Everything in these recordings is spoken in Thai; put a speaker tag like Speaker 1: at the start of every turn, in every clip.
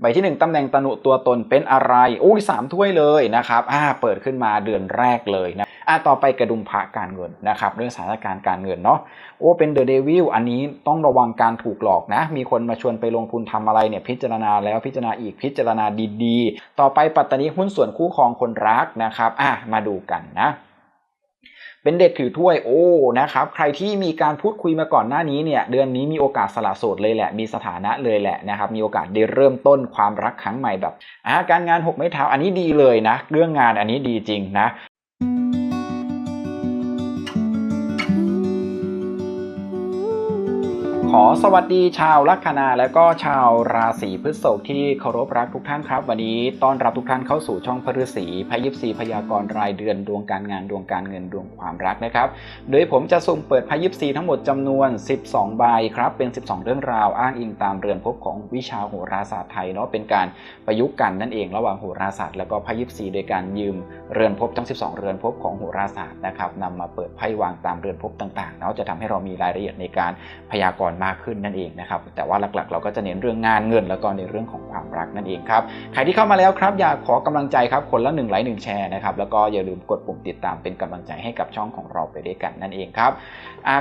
Speaker 1: ใบที่ 1 ตำแหน่งตนุตัวตนเป็นอะไรอุ้ยสามถ้วยเลยนะครับอ่าเปิดขึ้นมาเดือนแรกเลยนะอ่าต่อไปกระดุมพระการเงินนะครับเรื่องสถานการณ์การเงินเนาะโอ้เป็นเดอะเดวิลอันนี้ต้องระวังการถูกหลอกนะ มีคนมาชวนไปลงทุนทำอะไรเนี่ยพิจารณาแล้วพิจารณาอีกพิจารณาดีๆ ต่อไปปัตตานีหุ้นส่วนคู่ครองคนรักนะครับอะมาดูกันนะ เป็นเด็กถือถ้วยโอ้นะครับใครที่มีการพูดคุยมาก่อนหน้านี้เนี่ยเดือนนี้มีโอกาสสละโสดเลยแหละ มีสถานะเลยแหละนะครับมีโอกาสได้เริ่มต้นความรักครั้งใหม่แบบอ่าการงานหกไม้เท้าอันนี้ดีเลยนะ เรื่องงานอันนี้ดีจริงนะ ขอสวัสดีชาวลัคนาและก็ชาวราศีพฤษภที่เคารพรักทุกท่านครับ วันนี้ต้อนรับทุกท่านเข้าสู่ช่องพฤษีพยิบสีพยากรรายเดือนดวงการงานดวงการเงินดวงความรักนะครับ โดยผมจะสุ่มเปิดพยิบสีทั้งหมดจำนวน 12 ใบครับเป็น 12 เรื่องราวอ้างอิงตามเรือนภพของวิชาโหราศาสตร์ไทยเนาะเป็นการประยุกต์กันนั่นเองระหว่างโหราศาสตร์แล้วก็พยิบสีโดยการยืมเรือนภพทั้ง 12 เรือนภพของโหราศาสตร์นะครับนำมาเปิดไพ่วางตามเรือนภพต่างๆเนาะจะทำให้เรามีรายละเอียดในการพยากรณ์มากขึ้นนั่นเองนะครับแต่ว่าหลักๆ เราก็จะเน้นเรื่องงานเงิน แล้วก็ในเรื่องของความรักนั่นเองครับใครที่เข้ามาแล้วครับอยากขอกำลังใจครับคนละหนึ่งไลค์หนึ่งแชร์นะครับแล้วก็อย่าลืมกดปุ่มติดตามเป็นกำลังใจให้กับช่องของเราไปด้วยกันนั่นเองครับ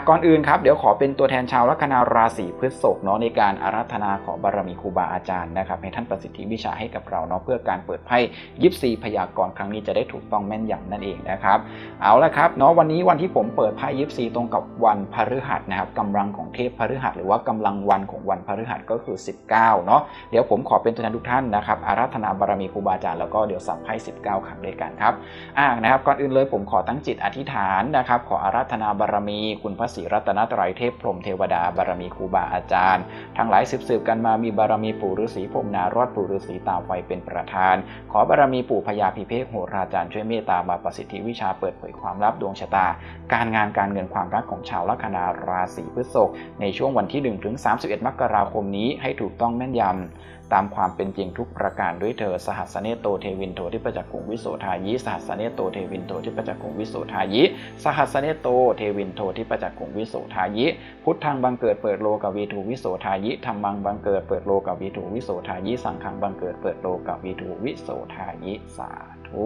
Speaker 1: ก่อนอื่นครับเดี๋ยวขอเป็นตัวแทนชาวลัคนาราศีพฤษภเนาะในการอาราธนาขอบารมีครูบาอาจารย์นะครับให้ท่านประสิทธิวิชาให้กับเราเนาะเพื่อการเปิดไพ่ยิปซีพยากรณ์ครั้งนี้จะได้ถูกต้องแม่นยำนั่นเองนะครับเอาละครับเนาะวันนี้วันที่ผมเปิดไพ่ยิปซีตรงกับวันพฤหัสนะครับกำลังของเทพพฤหัสหรือว่ากำลังวันของวันพฤหัสก็คือ 19เนาะเดี๋ยวผมขอเป็นตัวแทนทุกท่านนะครับอาราธนาบารมีครูบาอาจารย์แล้วก็เดี๋ยวสับไพ่19 ครั้งด้วยกันครับอ่านะครับก่อนอื่นเลยผมขอตั้งจิตอธิษฐานนะครับขออาราธนาบารมี คุณพระศรีรัตนตรัยเทพพรหมเทวดาบารมีครูบาอาจารย์ ทั้งหลายสืบๆกันมามีบารมีปู่ฤาษีพรหมนารอดปู่ฤาษีตาไฟเป็นประธาน ขอบารมีปู่พญาพิเภกโหราจารย์ช่วยเมตตามาประสิทธิวิชาเปิดเผยความลับดวงชะตา การงานการเงินความรักของชาวลัคนาราศีพฤษภในช่วงวันที่ 1 ถึง 31 มกราคมนี้ให้ถูกต้องแม่นยำ ตามความเป็นจริงทุกประการด้วยเธอสหัสเนโตเทวินโทที่ประจักษ์กุงวิโสทายิสหัสเนโตเทวินโทที่ประจักษ์กุงวิโสทายิสหัสเนโตเทวินโทที่ประจักษ์กุงวิโสทายิ พุทธังบังเกิดเปิดโลกวีทูวิโสทายิธรรมังบังเกิดเปิดโลกวีทูวิโสทายิสังขังบังเกิดเปิดโลกวีทูวิโสทายิสาธุ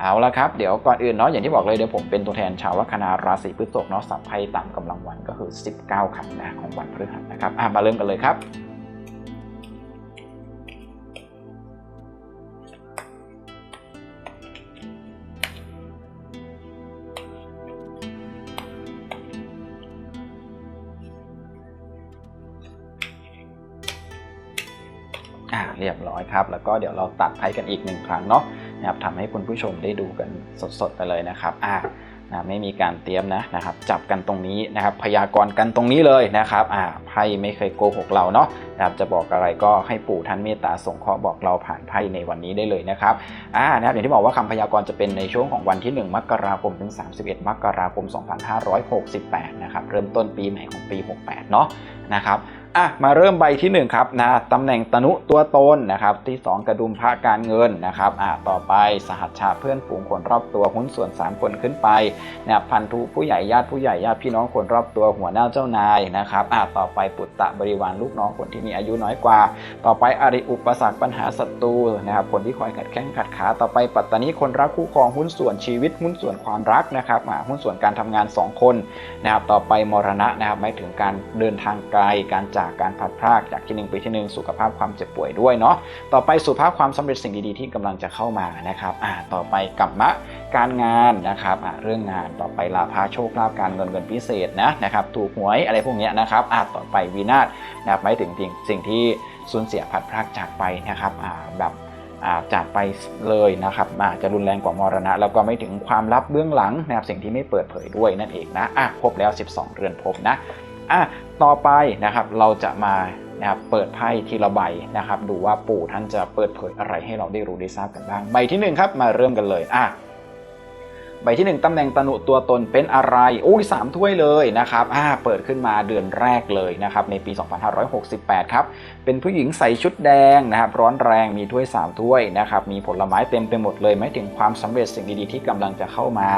Speaker 1: เอาละครับ เดี๋ยวก่อนอื่นเนาะอย่างที่บอกเลยเดี๋ยวผมเป็นตัวแทนชาวลัคนาราศีพฤษภเนาะสับไพ่ตามกำลังวันก็คือ 19คำนะของวันพฤหัสนะครับอะมาเริ่มกันเลยครับอ่าเรียบร้อยครับ แล้วก็เดี๋ยวเราตัดไพ่กันอีกหนึ่งครั้งเนาะ นะครับทำให้คุณผู้ชมได้ดูกันสดๆไปเลยนะครับอ่านะไม่มีการเตรียมนะนะครับ จับกันตรงนี้นะครับ พยากรณ์กันตรงนี้เลยนะครับอ่าไพ่ไม่เคยโกหกเราเนาะนะครับจะบอกอะไรก็ให้ปู่ท่านเมตตาส่งเคราะห์บอกเราผ่านไพ่ในวันนี้ได้เลยนะครับอ่านะครับอย่างที่บอกว่าคำพยากรณ์จะเป็นในช่วงของวันที่ 1 มกราคมถึง 31 มกราคม 2568 นะครับ เริ่มต้นปีใหม่ของปี 68 เนาะนะครับ อะมาเริ่มใบที่ 1 ครับนะตำแหน่งตนุตัวตนนะครับ ที่ 2 กระดุมพระการเงินนะครับอะต่อไปสหัชชาเพื่อนฝูงคนรอบตัวหุ้นส่วน 3 คนขึ้นไปนะครับพันธุผู้ใหญ่ญาติผู้ใหญ่ญาติพี่น้องคนรอบตัวหัวหน้าเจ้านายนะครับอะต่อไปปุตตะบริวารลูกน้องคนที่มีอายุน้อยกว่า ต่อไปอริอุปสรรคปัญหาศัตรูนะครับคนที่คอยขัดแข้งขัดขาต่อไปปัตตานีคนรักคู่ครองหุ้นส่วนชีวิตหุ้นส่วนความรักนะครับอะหุ้นส่วนการทำงาน 2 คนนะครับต่อไปมรณะนะครับหมายถึงการเดินทางไกลการจากการพัดพรากจากที่หนึ่งไปที่หนึ่งสุขภาพความเจ็บป่วยด้วยเนาะต่อไปสุขภาพความสำเร็จสิ่งดีๆที่กำลังจะเข้ามานะครับอ่าต่อไปกลับมะการงานนะครับอ่าเรื่องงานต่อไปลาภาโชคลาภการเงินเงินพิเศษนะนะครับถูกหวยอะไรพวกเนี้ยนะครับอ่าต่อไปวินาศนะครับหมายถึงสิ่งที่สูญเสียพัดพรากจากไปนะครับอ่าแบบจากไปเลยนะครับอาจจะรุนแรงกว่ามรณะ แล้วก็ไม่ถึงความลับเบื้องหลังนะครับสิ่งที่ไม่เปิดเผยด้วยนั่นเองนะอะครบแล้ว 12 เรือนภพนะ อะต่อไปนะครับเราจะมานะครับเปิดไพ่ทีละใบนะครับ ดูว่าปู่ท่านจะเปิดเผยอะไรให้เราได้รู้ได้ทราบกันบ้างใบที่หนึ่งครับมาเริ่มกันเลยอะใบที่ 1ตำแหน่งตนุตัวตนเป็นอะไรอุ้ยสามถ้วยเลยนะครับอ่าเปิดขึ้นมาเดือนแรกเลยนะครับในปี 2568 ครับ เป็นผู้หญิงใส่ชุดแดงนะครับร้อนแรงมีถ้วย 3 ถ้วยนะครับมีผลไม้เต็มไปหมดเลยไม่ถึงความสำเร็จสิ่งดีๆที่กำลังจะเข้ามา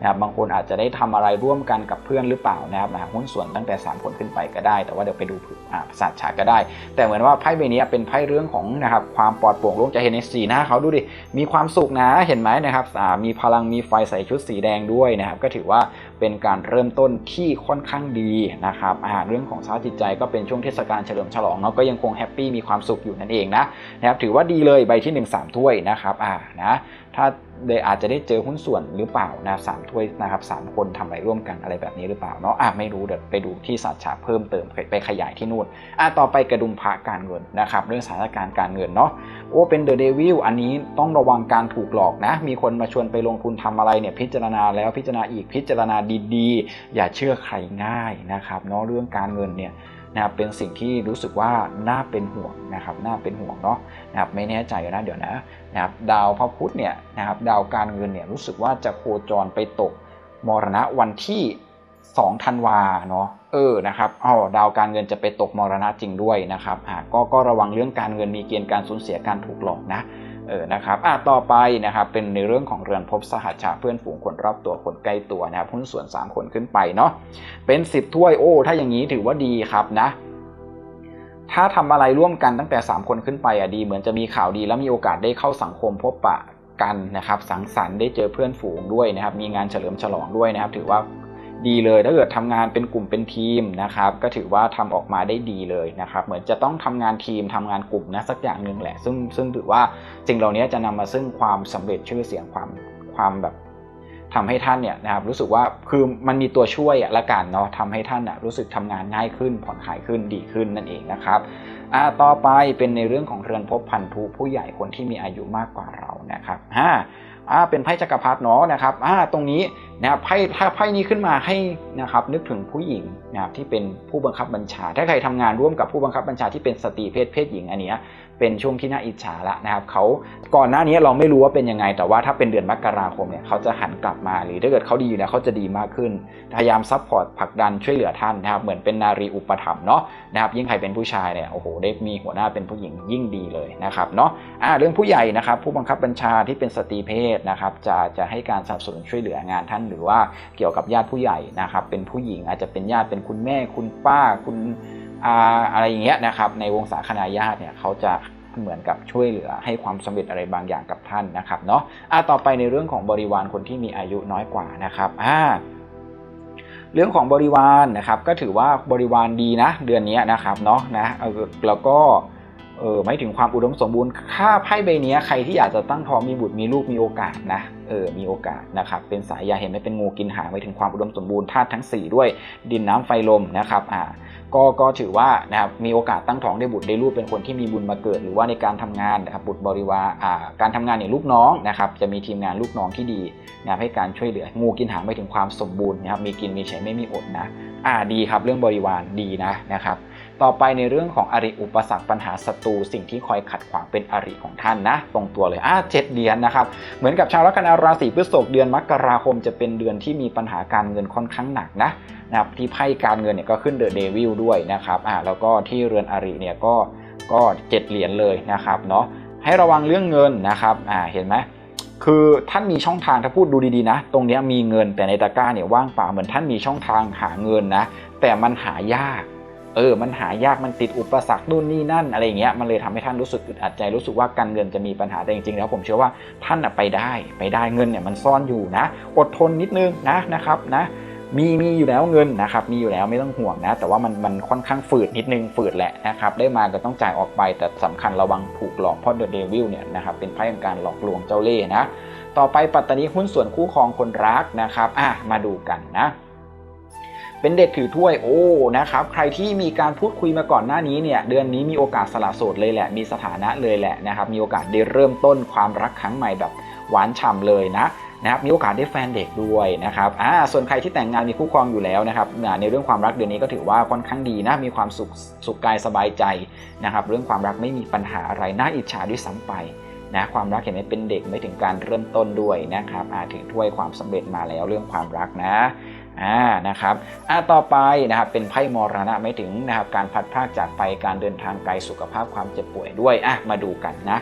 Speaker 1: นะครับบางคนอาจจะได้ทำอะไรร่วมกันกับเพื่อนหรือเปล่านะครับนะหุ้นส่วนตั้งแต่ 3 คนขึ้นไปก็ได้ แต่ว่าเดี๋ยวไปดูอ่าศาสตร์ฉากก็ได้ แต่เหมือนว่าไพ่ใบนี้เป็นไพ่เรื่องของนะครับความปลอดโปร่งโล่งจะเห็นในสีหน้าเขาดูดิมีความสุขนะเห็นไหมนะครับมีพลังมีไฟใส่ชุดสีแดงด้วยนะครับก็ถือว่าเป็นการเริ่มต้นที่ค่อนข้างดีนะครับเรื่องของสภาพจิตใจก็เป็นช่วงเทศกาลเฉลิมฉลองเนาะก็ยังคงแฮปปี้มีความสุขอยู่นั่นเองนะนะครับถือว่าดีเลยใบที่ 1 3 ถ้วยนะครับอ่านะถ้า เดอาจจะได้เจอหุ้นส่วนหรือเปล่านะสามถ้วยนะครับสามคนทำอะไรร่วมกันอะไรแบบนี้หรือเปล่าเนาะอะไม่รู้เดี๋ยวไปดูที่สัจฉาเพิ่มเติมไปขยายที่นู่นอะต่อไปกระดุมพระการเงินนะครับเรื่องสถานการณ์การเงินเนาะโอ้เป็นเดอะเดวิลอันนี้ต้องระวังการถูกหลอกนะ มีคนมาชวนไปลงทุนทำอะไรเนี่ยพิจารณาแล้วพิจารณาอีกพิจารณาดีๆ อย่าเชื่อใครง่ายนะครับเนาะเรื่องการเงินเนี่ย นะครับเป็นสิ่งที่รู้สึกว่าน่าเป็นห่วงนะครับน่าเป็นห่วงเนาะนะครับไม่แน่ใจนะเดี๋ยวนะนะครับดาวพระพุธเนี่ยนะครับดาวการเงินเนี่ยรู้สึกว่าจะโคจรไปตกมรณะวันที่2ธันวาเนาะเออนะครับอ๋อดาวการเงินจะไปตกมรณะจริงด้วยนะครับอ่าก็ก็ระวังเรื่องการเงินมีเกณฑ์การสูญเสียการถูกหลอกนะ เออนะครับอะต่อไปนะครับเป็นในเรื่องของเรือนภพสหัชชาเพื่อนฝูงคนรอบตัวคนใกล้ตัวนะครับหุ้นส่วน 3 คนขึ้นไปเนาะเป็น10ถ้วยโอ้ถ้าอย่างนี้ถือว่าดีครับนะถ้าทำอะไรร่วมกันตั้งแต่ 3 คนขึ้นไปอะดีเหมือนจะมีข่าวดี แล้วมีโอกาสได้เข้าสังคมพบปะกันนะครับ สังสรรค์ได้เจอเพื่อนฝูงด้วยนะครับ มีงานเฉลิมฉลองด้วยนะครับ ถือว่า ดีเลยถ้าเกิดทำงานเป็นกลุ่มเป็นทีมนะครับก็ถือว่าทำออกมาได้ดีเลยนะครับเหมือนจะต้องทำงานทีมทำงานกลุ่มนะสักอย่างหนึ่งแหละ ซึ่งซึ่งถือว่าสิ่งเหล่านี้จะนำมาซึ่งความสำเร็จชื่อเสียงความความแบบทำให้ท่านเนี่ยนะครับรู้สึกว่าคือมันมีตัวช่วยละกันเนาะทำให้ท่านอะรู้สึกทำงานง่ายขึ้น ผ่อนคลายขึ้นดีขึ้นนั่นเองนะครับอ่าต่อไปเป็นในเรื่องของเรือนภพพันธุผู้ใหญ่คนที่มีอายุมากกว่าเรานะครับห้า อ่าเป็นไพ่จักรพรรดิเนาะนะครับอ่าตรงนี้นะครับไพ่ถ้าไพ่นี้ขึ้นมาให้นะครับนึกถึงผู้หญิงนะครับที่เป็นผู้บังคับบัญชา ถ้าใครทำงานร่วมกับผู้บังคับบัญชาที่เป็นสตรีเพศเพศหญิงอันเนี้ย เป็นช่วงที่น่าอิจฉาละนะครับเขาก่อนหน้านี้เราไม่รู้ว่าเป็นยังไง แต่ว่าถ้าเป็นเดือนมกราคมเนี่ยเขาจะหันกลับมาหรือถ้าเกิดเขาดีอยู่เนี่ยเขาจะดีมากขึ้น พยายามซัพพอร์ตผลักดันช่วยเหลือท่านนะครับเหมือนเป็นนารีอุปถัมภ์เนาะนะครับยิ่งใครเป็นผู้ชายเนี่ยโอ้โหได้มีหัวหน้าเป็นผู้หญิงยิ่งดีเลยนะครับเนาะอ่าเรื่องผู้ใหญ่นะครับผู้บังคับบัญชาที่เป็นสตรีเพศนะครับจะจะให้การสนับสนุนช่วยเหลืองานท่านหรือว่าเกี่ยวกับญาติผู้ใหญ่นะครับเป็นผู้หญิงอาจจะเป็นญาติเป็นคุณแม่คุณป้าคุณ อาอะไรอย่างเงี้ยนะครับในวงศาคณาญาติเนี่ยเขาจะเหมือนกับช่วยเหลือให้ความสำเร็จอะไรบางอย่างกับท่านนะครับเนาะอะต่อไปในเรื่องของบริวารคนที่มีอายุน้อยกว่านะครับอ่าเรื่องของบริวารนะครับก็ถือว่าบริวารดีนะ เดือนนี้นะครับเนาะนะแล้วก็เออไม่ถึงความอุดมสมบูรณ์ค่าไพ่ใบนี้ใครที่อยากจะตั้งท้องมีบุตรมีลูกมีโอกาสนะเออมีโอกาสนะครับเป็นสายยาเห็นไหมเป็นงูกินหางไม่ถึงความอุดมสมบูรณ์ธาตุทั้ง 4 ด้วยดินน้ำไฟลมนะครับอ่า ก็ก็ถือว่านะครับมีโอกาสตั้งท้องได้บุตรได้ลูกเป็นคนที่มีบุญมาเกิด หรือว่าในการทำงานนะครับบุตรบริวารอ่าการทำงานอย่างลูกน้องนะครับจะมีทีมงานลูกน้องที่ดีนะครับให้การช่วยเหลืองูกินหางไปถึงความสมบูรณ์นะครับมีกินมีใช้ไม่มีอดนะอ่าดีครับเรื่องบริวารดีนะนะครับ ต่อไปในเรื่องของอริอุปสรรคปัญหาศัตรูสิ่งที่คอยขัดขวางเป็นอริของท่านนะ ตรงตัวเลยอ่าเจ็ดเดือนนะครับ เหมือนกับชาวลัคนาราศีพฤษภเดือนมกราคมจะเป็นเดือนที่มีปัญหาการเงินค่อนข้างหนักนะนะครับที่ไพ่การเงินเนี่ยก็ขึ้นเดอะเดวิลด้วยนะครับอ่าแล้วก็ที่เรือนอริเนี่ยก็ก็เจ็ดเหรียญเลยนะครับเนาะให้ระวังเรื่องเงินนะครับอ่าเห็นไหมคือท่านมีช่องทางถ้าพูดดูดีๆนะ ตรงนี้มีเงินแต่ในตะกร้าเนี่ยว่างเปล่าเหมือนท่านมีช่องทางหาเงินนะ แต่มันหายาก เออ มันหายาก มันติดอุปสรรคนู่นนี่นั่นอะไรเงี้ย มันเลยทำให้ท่านรู้สึกอึดอัดใจ รู้สึกว่าการเงินจะมีปัญหา แต่จริงๆ แล้วผมเชื่อว่าท่านไปได้ ไปได้ เงินเนี่ยมันซ่อนอยู่นะ อดทนนิดนึงนะนะครับนะ มีมีอยู่แล้วเงินนะครับ มีอยู่แล้วไม่ต้องห่วงนะ แต่ว่ามันมันค่อนข้างฝืดนิดนึง ฝืดแหละนะครับ ได้มาก็ต้องจ่ายออกไป แต่สำคัญระวังถูกหลอก เพราะเดอะเดวิลเนี่ยนะครับ เป็นไพ่ของการหลอกลวงเจ้าเล่ห์นะ ต่อไปปัตตานีหุ้นส่วนคู่ครองคนรักนะครับ อะ มาดูกันนะ เป็นเด็กถือถ้วยโอ้นะครับใครที่มีการพูดคุยมาก่อนหน้านี้เนี่ยเดือนนี้มีโอกาสสละโสดเลยแหละ มีสถานะเลยแหละนะครับมีโอกาสได้เริ่มต้นความรักครั้งใหม่แบบหวานฉ่ำเลยนะนะครับมีโอกาสได้แฟนเด็กด้วยนะครับอ่าส่วนใครที่แต่งงานมีคู่ครองอยู่แล้วนะครับในเรื่องความรักเดือนนี้ก็ถือว่าค่อนข้างดีนะมีความสุขสุขกายสบายใจนะครับเรื่องความรักไม่มีปัญหาอะไรน่าอิจฉาด้วยซ้ำไปนะความรักเห็นไหมเป็นเด็กไม่ถึงการเริ่มต้นด้วยนะครับอาถือถ้วยความสำเร็จมาแล้วเรื่องความรักนะ อ่านะครับอ่าต่อไปนะครับเป็นไพ่มรณะไม่ถึงนะครับการพัดพรากจากไปการเดินทางไกลสุขภาพความเจ็บป่วยด้วยอะมาดูกันนะ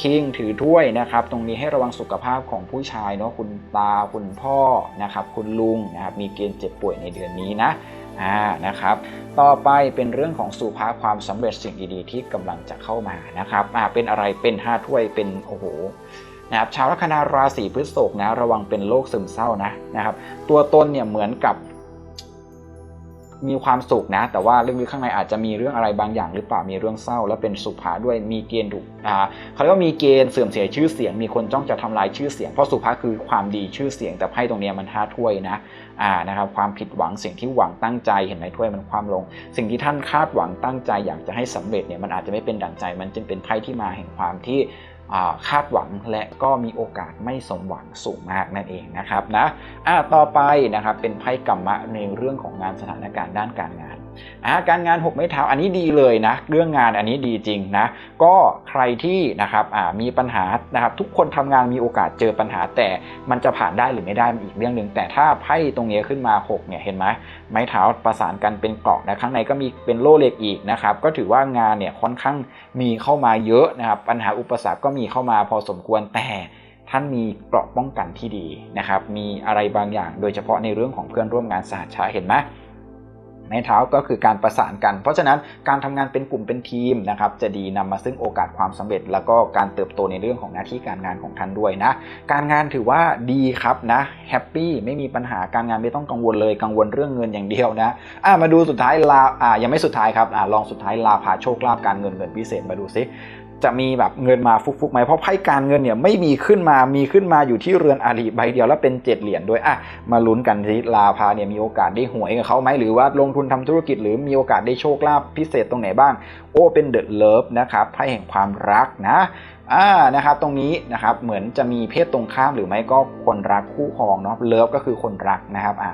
Speaker 1: คิงถือถ้วยนะครับ ตรงนี้ให้ระวังสุขภาพของผู้ชายเนาะคุณตาคุณพ่อนะครับ คุณลุงนะครับมีเกณฑ์เจ็บป่วยในเดือนนี้นะอ่านะครับ ต่อไปเป็นเรื่องของสุภาพความสำเร็จสิ่งดีๆที่กำลังจะเข้ามานะครับอ่าเป็นอะไรเป็นห้าถ้วยเป็นโอ้โห นะครับชาวลัคนาราศีพฤษภนะระวังเป็นโรคซึมเศร้านะนะครับ ตัวตนเนี่ยเหมือนกับ มีความสุขนะ แต่ว่าลึกๆข้างในอาจจะมีเรื่องอะไรบางอย่างหรือเปล่ามีเรื่องเศร้า และเป็นสุภาด้วยมีเกณฑ์ดุอ่าเขาเรียกว่ามีเกณฑ์เสื่อมเสียชื่อเสียง มีคนจ้องจะทำลายชื่อเสียงเพราะสุภาคือความดีชื่อเสียง แต่ไพ่ตรงเนี้ยมันห้าถ้วยนะอ่านะครับความผิดหวังสิ่งที่หวังตั้งใจเห็นไหมถ้วยมันความลง สิ่งที่ท่านคาดหวังตั้งใจอยากจะให้สำเร็จเนี่ยมันอาจจะไม่เป็นดั่งใจ มันจึงเป็นไพ่ที่มาแห่งความที่ คาดหวังและก็มีโอกาสไม่สมหวังสูงมากนั่นเองนะครับนะต่อไปนะครับเป็นไพ่กรรมะในเรื่องของงานสถานการณ์ด้านการงาน การงาน 6 ไม้เท้าอันนี้ดีเลยนะ เรื่องงานอันนี้ดีจริงนะ ก็ใครที่นะครับมีปัญหานะครับ ทุกคนทำงานมีโอกาสเจอปัญหา แต่มันจะผ่านได้หรือไม่ได้มันอีกเรื่องหนึ่งแต่ถ้าไพ่ตรงนี้ขึ้นมา 6 เนี่ยเห็นไหมไม้เท้าประสานกันเป็นเกาะนะข้างในก็มีเป็นโล่เหล็กอีกนะครับ ก็ถือว่างานเนี่ยค่อนข้างมีเข้ามาเยอะนะครับ ปัญหาอุปสรรคก็มีเข้ามาพอสมควรแต่ท่านมีเกราะป้องกันที่ดีนะครับ มีอะไรบางอย่างโดยเฉพาะในเรื่องของเพื่อนร่วมงานสหชาเห็นไหม ไม้เท้าก็คือการประสานกัน เพราะฉะนั้นการทำงานเป็นกลุ่มเป็นทีมนะครับจะดีนำมาซึ่งโอกาสความสำเร็จ แล้วก็การเติบโตในเรื่องของหน้าที่การงานของท่านด้วยนะการงานถือว่าดีครับนะแฮปปี้ไม่มีปัญหาการงานไม่ต้องกังวลเลยกังวลเรื่องเงินอย่างเดียวนะอะมาดูสุดท้ายลาอ่ายังไม่สุดท้ายครับอ่าลองสุดท้ายลาพาโชคลาภการเงินเงินพิเศษมาดูซิ จะมีแบบเงินมาฟุกๆไหมเพราะไพ่การเงินเนี่ยไม่มีขึ้นมามีขึ้นมาอยู่ที่เรือนอาลีใบเดียวแล้วเป็นเจ็ดเหรียญด้วยอะมาลุ้นกันที่ลาพาเนี่ยมีโอกาสได้หวยกับเขาไหมหรือว่าลงทุนทำธุรกิจหรือมีโอกาสได้โชคลาภพิเศษตรงไหนบ้าง โอ้เป็นเดอะเลิฟนะครับไพ่แห่งความรักนะ อ่านะครับตรงนี้นะครับเหมือนจะมีเพศตรงข้ามหรือไม่ก็คนรักคู่ครองเนาะเลิฟก็คือคนรักนะครับอ่า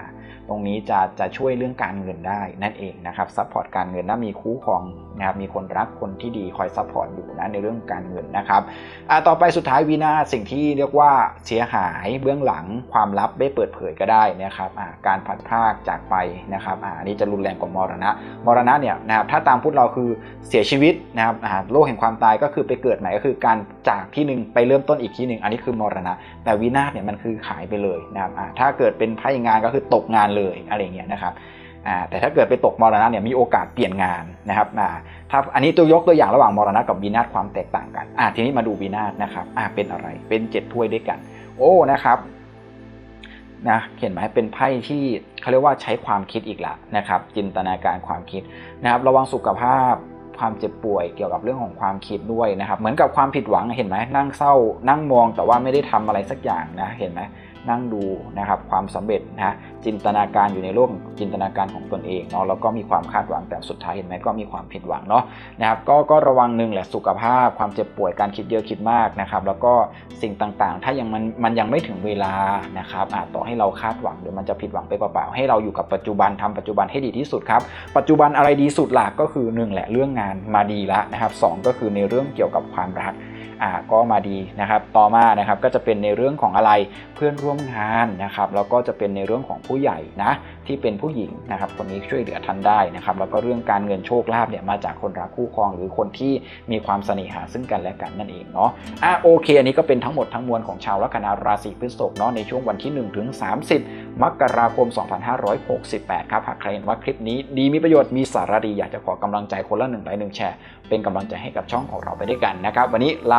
Speaker 1: ตรงนี้จะจะช่วยเรื่องการเงินได้นั่นเองนะครับซัพพอร์ตการเงินนะมีคู่ครองนะครับมีคนรักคนที่ดีคอยซัพพอร์ตอยู่นะในเรื่องการเงินนะครับอ่าต่อไปสุดท้ายวีนาสิ่งที่เรียกว่าเสียหายเบื้องหลังความลับได้เปิดเผยก็ได้นะครับอ่าการผัดพากจากไปนะครับอ่านนี้จะรุนแรงกว่ามรณะมรณะเนี่ยนะครับถ้าตามพุทธเราคือเสียชีวิตนะครับอ่าโลกแห่งความตายก็คือไปเกิดใหม่ก็คือการจากที่หนึ่งไปเริ่มต้นอีกที่หนึ่งอันนี้คือมรณะ แต่วินาศเนี่ยมันคือหายไปเลยนะครับถ้าเกิดเป็นไพ่งานก็คือตกงานเลยอะไรเงี้ยนะครับแต่ถ้าเกิดไปตกมรณะเนี่ยมีโอกาสเปลี่ยนงานนะครับถ้าอันนี้ตัวยกตัวอย่างระหว่างมรณะกับวินาศความแตกต่างกันทีนี้มาดูวินาศนะครับเป็นอะไรเป็นเจ็ดถ้วยด้วยกัน โอ้นะครับนะเห็นไหมเป็นไพ่ที่เขาเรียกว่าใช้ความคิดอีกละนะครับ จินตนาการความคิดนะครับ ระวังสุขภาพ ความเจ็บป่วยเกี่ยวกับเรื่องของความคิดด้วยนะครับ เหมือนกับความผิดหวังเห็นไหมนั่งเศร้านั่งมองแต่ว่าไม่ได้ทำอะไรสักอย่างนะเห็นไหม นั่งดูนะครับความสำเร็จนะจินตนาการอยู่ในโลกจินตนาการของตนเองเนาะแล้วก็มีความคาดหวังแต่สุดท้ายเห็นไหมก็มีความผิดหวังเนาะนะครับก็ก็ระวังหนึ่งแหละสุขภาพ ความเจ็บป่วยการคิดเยอะคิดมากนะครับแล้วก็สิ่งต่างๆ ถ้ายังมันมันยังไม่ถึงเวลานะครับอาจต่อให้เราคาดหวังเดี๋ยวมันจะผิดหวังไปเปล่าๆให้เราอยู่กับปัจจุบันทำปัจจุบันให้ดีที่สุดครับปัจจุบันอะไรดีสุดหลักก็คือหนึ่งแหละเรื่องงานมาดีแล้วนะครับสองก็คือในเรื่องเกี่ยวกับความรัก อ่าก็มาดีนะครับ ต่อมานะครับก็จะเป็นในเรื่องของอะไรเพื่อนร่วมงานนะครับแล้วก็จะเป็นในเรื่องของผู้ใหญ่นะที่เป็นผู้หญิงนะครับคนนี้ช่วยเหลือท่านได้นะครับแล้วก็เรื่องการเงินโชคลาภเนี่ยมาจากคนรักคู่ครอง หรือคนที่มีความเสน่หาซึ่งกันและกันนั่นเองเนาะอะโอเค อันนี้ก็เป็นทั้งหมดทั้งมวลของชาวลัคนาราศีพฤษภเนาะในช่วงวันที่ 1 ถึง 30 มกราคม 2568 ครับหากใครเห็นว่าคลิปนี้ดีมีประโยชน์มีสาระดีอยากจะขอกำลังใจคนละหนึ่งไลค์หนึ่งแชร์เป็นกำลังใจให้กับช่องของเราไปด้วยกันนะครับวันนี้ลา